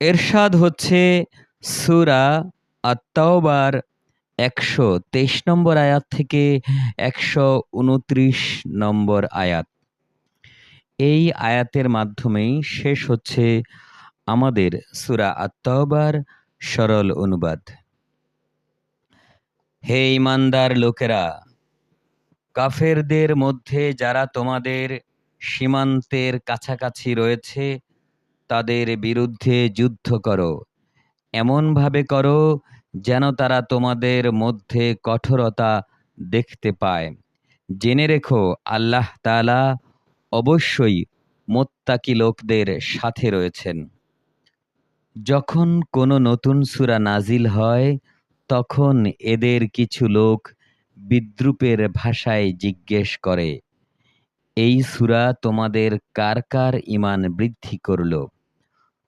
এরশাদ হচ্ছে সুরা আত্মাওবার একশো তেইশ নম্বর আয়াত থেকে একশো উনত্রিশ নম্বর আয়াত। এই আয়াতের মাধ্যমেই শেষ হচ্ছে আমাদের সুরা আত্মাওবার সরল অনুবাদ। হে ইমানদার লোকেরা, কাফেরদের মধ্যে যারা তোমাদের সীমান্তের কাছাকাছি রয়েছে তাদের বিরুদ্ধে যুদ্ধ করো। এমনভাবে করো যেন তারা তোমাদের মধ্যে কঠোরতা দেখতে পায়। জেনে রেখো, আল্লাহ তালা অবশ্যই মোত্তাকি লোকদের সাথে রয়েছেন। যখন কোনো নতুন সুরা নাজিল হয়, তখন এদের কিছু লোক বিদ্রুপের ভাষায় জিজ্ঞেস করে, এই সুরা তোমাদের কার কার ইমান বৃদ্ধি করল?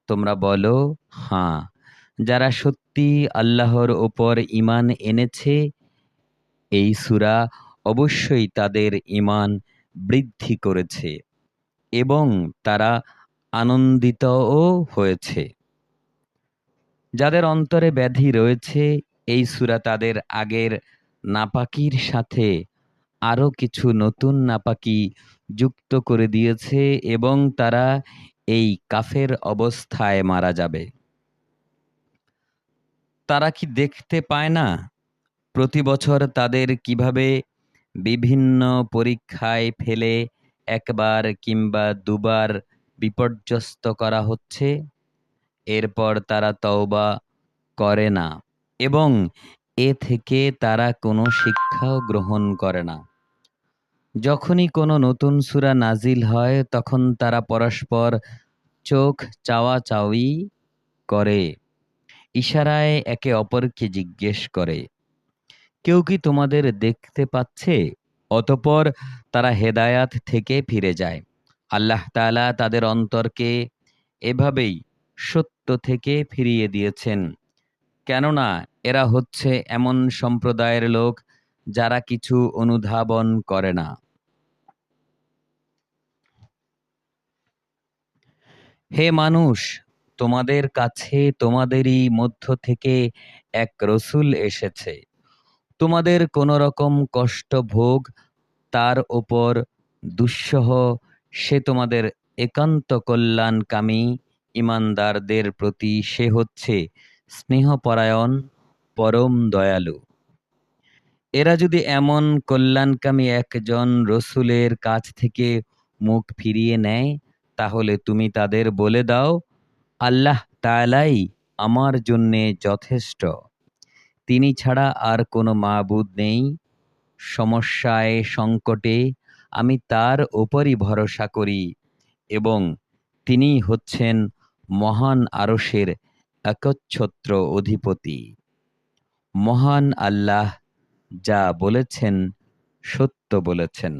তোমরা বলো হাঁ যারা সত্যি আল্লাহর ওপর ইমান এনেছে, এই সুরা অবশ্যই তাদের ইমান বৃদ্ধি করেছে এবং তারা আনন্দিতও হয়েছে। যাদের অন্তরে ব্যাধি রয়েছে, এই সুরা তাদের আগের নাপাকির সাথে আরও কিছু নতুন নাপাকি যুক্ত করে দিয়েছে এবং তারা এই কাফের অবস্থায় মারা যাবে। তারা কি দেখতে পায় না? প্রতি বছর তাদের কীভাবে বিভিন্ন পরীক্ষায় ফেলে একবার কিংবা দুবার বিপর্যস্ত করা হচ্ছে? এরপর তারা তওবা করে না এবং এ থেকে তারা কোনো শিক্ষাও গ্রহণ করে না। যখনই কোনো নতুন সুরা নাজিল হয়, তখন তারা পরস্পর চোখ চাওয়া চাওয়ি করে, ইশারায় একে অপরকে জিজ্ঞেস করে, কেউ কি তোমাদের দেখতে পাচ্ছে? অতপর তারা হেদায়াত থেকে ফিরে যায়। আল্লাহ তালা তাদের অন্তরকে এভাবেই সত্য থেকে ফিরিয়ে দিয়েছেন। কেননা এরা হচ্ছে এমন সম্প্রদায়ের লোক যারা কিছু অনুধাবন করে না। হে মানুষ, তোমাদের কাছে তোমাদেরই মধ্য থেকে এক রসুল এসেছে। তোমাদের কোনো রকম কষ্ট ভোগ, তার ওপর দুঃসহ সে তোমাদের একান্ত কল্যাণকামী ইমানদারদের প্রতি সে হচ্ছে স্নেহপরায়ণ, পরম দয়ালু। এরা যদি এমন কল্যাণকামী একজন রসুলের কাছ থেকে মুখ ফিরিয়ে নেয় তাহলে তুমি তাদের বলে দাও, আল্লাহ তালাই আমার জন্যে যথেষ্ট। তিনি ছাড়া আর কোনো মাবুদ নেই। সমস্যায়, সংকটে আমি তার ওপরই ভরসা করি এবং তিনি হচ্ছেন মহান আরসের একচ্ছত্র অধিপতি। মহান আল্লাহ যা বলেছেন সত্য বলেছেন।